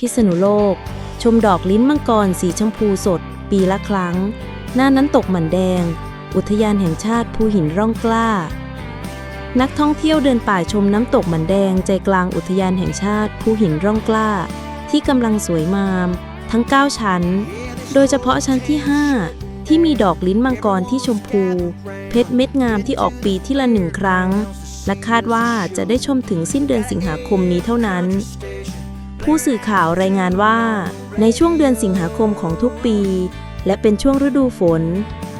พิษณุโลก ชมดอกลิ้นมังกรสีชมพูสด ปีละครั้ง หน้านั้นตกหมันแดง อุทยานแห่งชาติภูหินร่องกล้า นักท่องเที่ยวเดินป่าชมน้ำตกหมันแดงใจกลางอุทยานแห่งชาติภูหินร่องกล้า ที่กำลังสวยงาม ทั้ง 9 ชั้น โดยเฉพาะชั้นที่ 5 ที่มีดอกลิ้นมังกรที่ชมพู เพชรเม็ดงามที่ออกปีที่ละหนึ่งครั้งและคาดว่าจะได้ชมถึงสิ้นเดือนสิงหาคมนี้เท่านั้น ผู้สื่อข่าวรายงานว่า ในช่วงเดือนสิงหาคมของทุกปี และเป็นช่วงฤดูฝน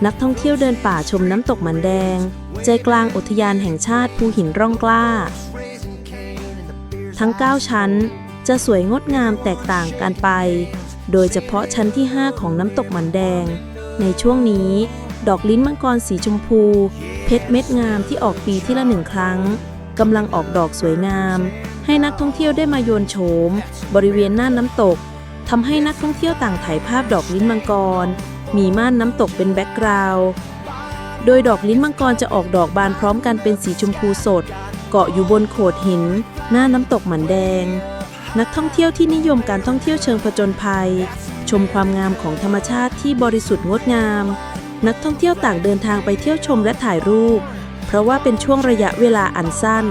นักท่องเที่ยวเดินป่าชมน้ำตกหมันแดง ใจกลางอุทยานแห่งชาติภูหินร่องกล้า ทั้ง 9 ชั้นจะสวยงดงามแตกต่างกันไป โดยเฉพาะชั้นที่ 5 ของน้ำตกหมันแดง ในช่วงนี้ ดอกลิ้นมังกรสีชมพู เพชรเม็ดงามที่ออกปีที่ละหนึ่งครั้งกำลังออกดอกสวยงาม ให้นักท่องเที่ยวได้มาโยนโฉม บริเวณหน้าน้ำตกทำให้นักท่องเที่ยวต่างถ่ายภาพดอกลิ้นมังกร มีม่านน้ำตกเป็นแบ็กกราวด์โดยดอกลิ้นมังกรจะออกดอกบานพร้อมกันเป็นสีชมพูสด เกาะอยู่บนโขดหิน หน้าน้ำตกหมันแดง นักท่องเที่ยวที่นิยมการท่องเที่ยวเชิงผจญภัย ชมความงามของธรรมชาติที่บริสุทธิ์งดงาม นักท่องเที่ยวต่างเดินทางไปเที่ยวชมและถ่ายรูป เพราะว่าเป็นช่วงระยะเวลาอันสั้น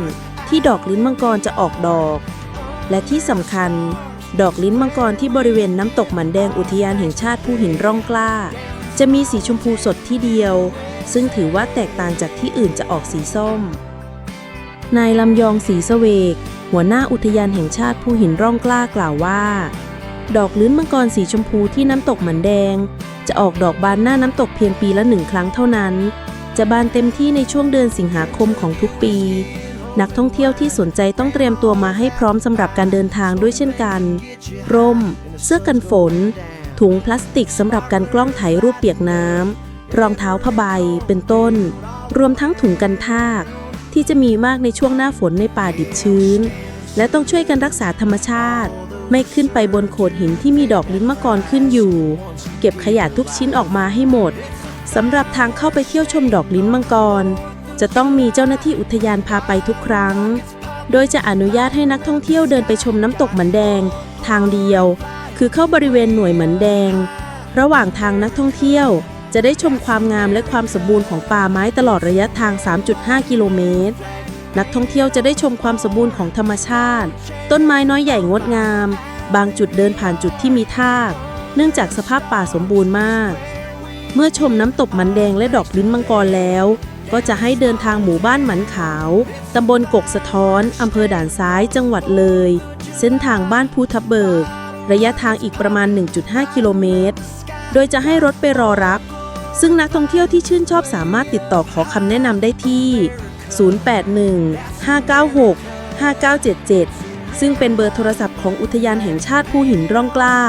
ที่ดอกลิ้นมังกรจะออกดอก และที่สำคัญ ดอกลิ้นมังกรที่บริเวณน้ำตกหมันแดงอุทยานแห่งชาติผู้หินร่องกล้า จะมีสีชมพูสดที่เดียว ซึ่งถือว่าแตกต่างจากที่อื่นจะออกสีส้ม นายลำยองศรีเสวก หัวหน้าอุทยานแห่งชาติภูหินร่องกล้ากล่าวว่า ดอกลิ้นมังกรสีชมพูที่น้ำตกหมันแดง จะออกดอกบานหน้าน้ำตกเพียงปีละหนึ่งครั้งเท่านั้น จะบานเต็มที่ในช่วงเดือนสิงหาคมของทุกปี นักท่องเที่ยวที่สนใจต้องเตรียมตัวมาให้พร้อมสำหรับการเดินทางด้วยเช่นกัน ร่ม เสื้อกันฝน ถุงพลาสติกสำหรับการกล้องถ่ายรูปเปียกน้ำ รองเท้าผ้าใบ เป็นต้น รวมทั้งถุงกันทาก ที่จะมีมากในช่วงหน้าฝนในป่าดิบชื้น และต้องช่วยกันรักษาธรรมชาติ ไม่ขึ้นไปบนโขดหินที่มีดอกลิ้นมะกรขึ้นอยู่ เก็บขยะทุกชิ้นออกมาให้หมดสำหรับทางเข้าไปเที่ยวชมดอกลิ้นมังกร จะต้องมีเจ้าหน้าที่อุทยานพาไปทุกครั้ง โดยจะอนุญาตให้นักท่องเที่ยวเดินไปชมน้ำตกหมันแดง ทางเดียว คือเข้าบริเวณหน่วยหมันแดง ระหว่างทางนักท่องเที่ยว จะได้ชมความงามและความสมบูรณ์ของป่าไม้ตลอดระยะทาง 3.5 กิโลเมตร นักท่องเที่ยวจะได้ชมความสมบูรณ์ของธรรมชาติ ต้นไม้น้อยใหญ่งดงาม บางจุดเดินผ่านจุดที่มีทาก เนื่องจากสภาพป่าสมบูรณ์มาก มื่อชมน้ำตกมันแดงและดอกลิ้นมังกรแล้ว ก็จะให้เดินทางหมู่บ้านหมันขาวตำบลกกสะท้อนอำเภอด่านซ้ายจังหวัดเลย เส้นทางบ้านภูทับเบิก ระยะทางอีกประมาณ 1.5 กิโลเมตร โดยจะให้รถไปรอรับ ซึ่งนักท่องเที่ยวที่ชื่นชอบสามารถติดต่อขอคำแนะนำได้ที่ 081 596 5977 ซึ่งเป็นเบอร์โทรศัพท์ของอุทยานแห่งชาติภูหินร่องกล้า